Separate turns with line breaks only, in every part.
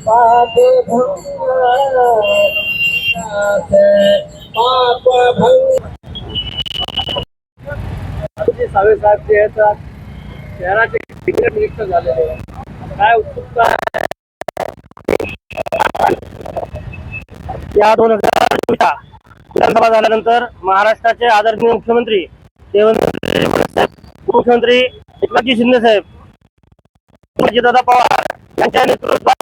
पाप पाप सावे साहेब शहराचे झालेले. काय उत्सुकता
या दोन हजार चोवीसच्या विधानसभा झाल्यानंतर महाराष्ट्राचे आदरणीय मुख्यमंत्री देवेंद्र उपमुख्यमंत्री एकनाथजी शिंदे साहेब दादा पवार यांच्या नेतृत्वात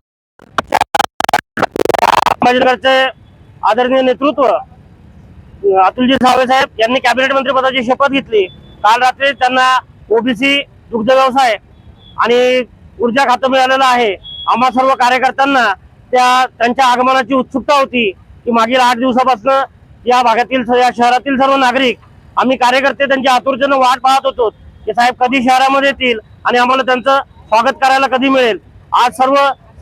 आंबेडकरचे आदरणीय नेतृत्व अतुलजी सावे साहेब यांनी कॅबिनेट मंत्री पदाची शपथ घेतली. काल रात्री त्यांना ओबीसी दुग्ध व्यवसाय आणि ऊर्जा खातं मिळालेलं आहे. आम्हा सर्व कार्यकर्त्यांना त्या त्यांच्या आगमनाची उत्सुकता होती की मागील आठ दिवसापासून या भागातील या शहरातील सर्व नागरिक आम्ही कार्यकर्ते त्यांच्या आतुरतेनं वाट पाहत होतो की साहेब कधी शहरामध्ये येतील आणि आम्हाला त्यांचं स्वागत करायला कधी मिळेल. आज सर्व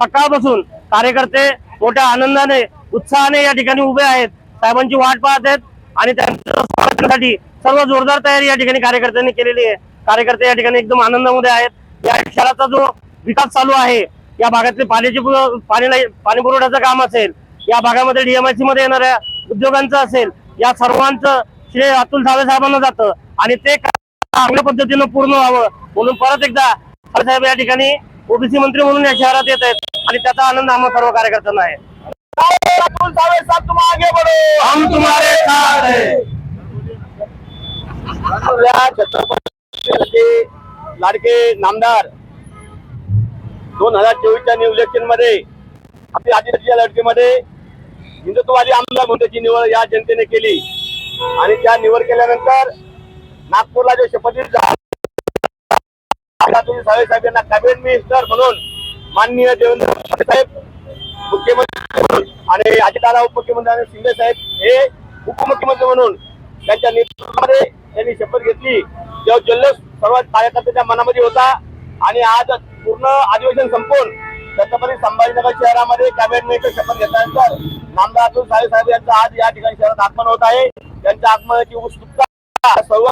सकाळपासून कार्यकर्ते मोठ्या आनंदाने उत्साहाने या ठिकाणी उभे आहेत. साहेबांची वाट पाहत आहेत आणि त्यांच्या स्वागतासाठी सर्व जोरदार तयारी या ठिकाणी कार्यकर्त्यांनी केलेली आहे. कार्यकर्ते या ठिकाणी एकदम आनंदामध्ये आहेत. या शहराचा जो विकास चालू आहे या भागातले पाण्याची पाणी पाणी पुरवठ्याचं काम असेल या भागामध्ये डीएमआयसी मध्ये येणाऱ्या उद्योगांचं असेल या सर्वांचं श्रेय अतुल सावे साहेबांना जातं आणि ते चांगल्या पद्धतीनं पूर्ण व्हावं. म्हणून परत एकदा साहेब या ठिकाणी ओबीसी मंत्री म्हणून या शहरात येत आहेत. आणि त्याचा आनंद आम्हा सर्व कार्यकर्त्यांना आहे.
अतुल सावे साहब तुम आगे बढ़ो
हम तुम्हारे साथ हैं।
आपल्या छत्रपती लाडके नामदार दोन हजार चोवीसच्या न्यू इलेक्शनमध्ये आपल्या आदिवासीच्या लढतीमध्ये हिंदुत्ववादी आमदार म्हणून निवड या जनतेने केली. आणि त्या निवड केल्यानंतर नागपूरला जे सावे साहेब यांना कॅबिनेट मिनिस्टर म्हणून माननीय देवेंद्र साहेब मुख्यमंत्री आणि अजितदादा उपमुख्यमंत्री शिंदे साहेब हे उपमुख्यमंत्री म्हणून त्यांच्या नेतृत्वामध्ये त्यांनी शपथ घेतली. तेव्हा जल्लोष सर्व कार्यकर्त्यांच्या मनामध्ये होता आणि आज पूर्ण अधिवेशन संपून छत्रपती संभाजीनगर शहरामध्ये कॅबिनेट मिनिस्टर शपथ घेतल्यानंतर नामदार अतुल साहेब साहेब यांचं आज या ठिकाणी शहरात आगमन होत आहे. त्यांच्या आगमनाची उत्सुकता सर्व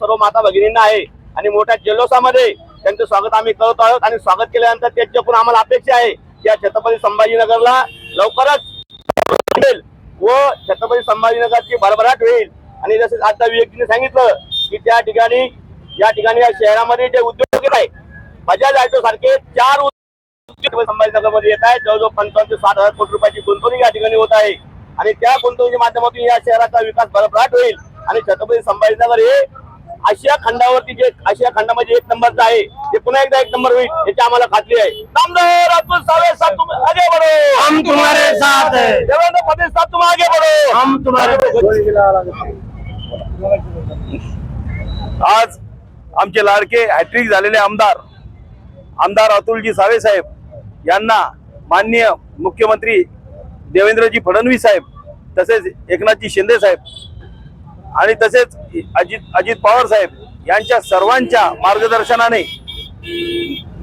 सर्व माता भगिनींना आहे. आणि मोठ्या जल्लोषामध्ये त्यांचं स्वागत आम्ही करत आहोत आणि स्वागत केल्यानंतर त्यांच्याकडून आम्हाला अपेक्षा आहे की या छत्रपती संभाजीनगरला लवकरच मिळेल व छत्रपती संभाजीनगरची भरभराट होईल. आणि जसं आता व्यक्तीने सांगितलं की त्या ठिकाणी या ठिकाणी या शहरामध्ये जे उद्योग येत आहे बजाज ऑटो सारखे चार उद्योग संभाजीनगरमध्ये येत आहेत. जवळजवळ पंचावन्न ते साठ हजार कोटी रुपयाची गुंतवणूक या ठिकाणी होत आहे. आणि त्या गुंतवणुकीच्या माध्यमातून या शहराचा विकास भरभराट होईल. आणि छत्रपती संभाजीनगर हे आशिया खंडावरती जे आशिया खंडामध्ये एक नंबरचं आहे ते पुन्हा एकदा एक नंबर होईल याची आम्हाला खात्री आहे. नामदार अतुल सावे तुम आगे बढ़ो.
हम तुम्हारे साथ हैं.
देवेंद्र फडणवीस तुम आगे बढ़ो.
हम तुम्हारे
आज आमचे लाडके हॅट्रिक झालेले आमदार आमदार अतुलजी सावे साहेब यांना माननीय मुख्यमंत्री देवेंद्रजी फडणवीस साहेब तसेच एकनाथजी शिंदे साहेब आणि तसेच अजित अजित पवार साहेब यांच्या सर्वांच्या मार्गदर्शनाने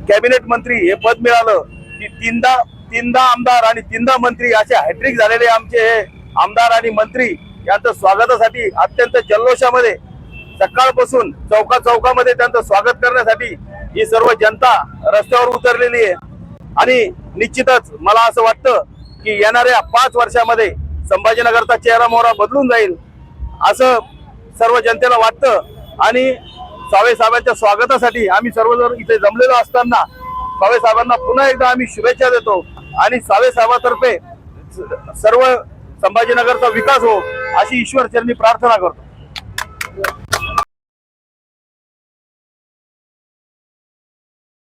कॅबिनेट मंत्री हे पद मिळालं की तीनदा तीनदा आमदार आणि तीनदा मंत्री असे हॅट्रिक झालेले आमचे हे आमदार आणि मंत्री यांचं स्वागतासाठी अत्यंत जल्लोषामध्ये सकाळपासून चौका चौकामध्ये त्यांचं स्वागत करण्यासाठी ही सर्व जनता रस्त्यावर उतरलेली आहे. आणि निश्चितच मला असं वाटतं की येणाऱ्या पाच वर्षामध्ये संभाजीनगरचा चेहरा मोहरा बदलून जाईल. असं सर्व जनतेला वाटतं. आणि सावे साहेबांच्या स्वागतासाठी आम्ही सर्वजण इथे जमलेलो असताना सावे साहेबांना पुन्हा एकदा आम्ही शुभेच्छा देतो. आणि सावे साहेबातर्फे सर्व संभाजीनगरचा विकास हो अशी ईश्वर चरणी प्रार्थना करतो.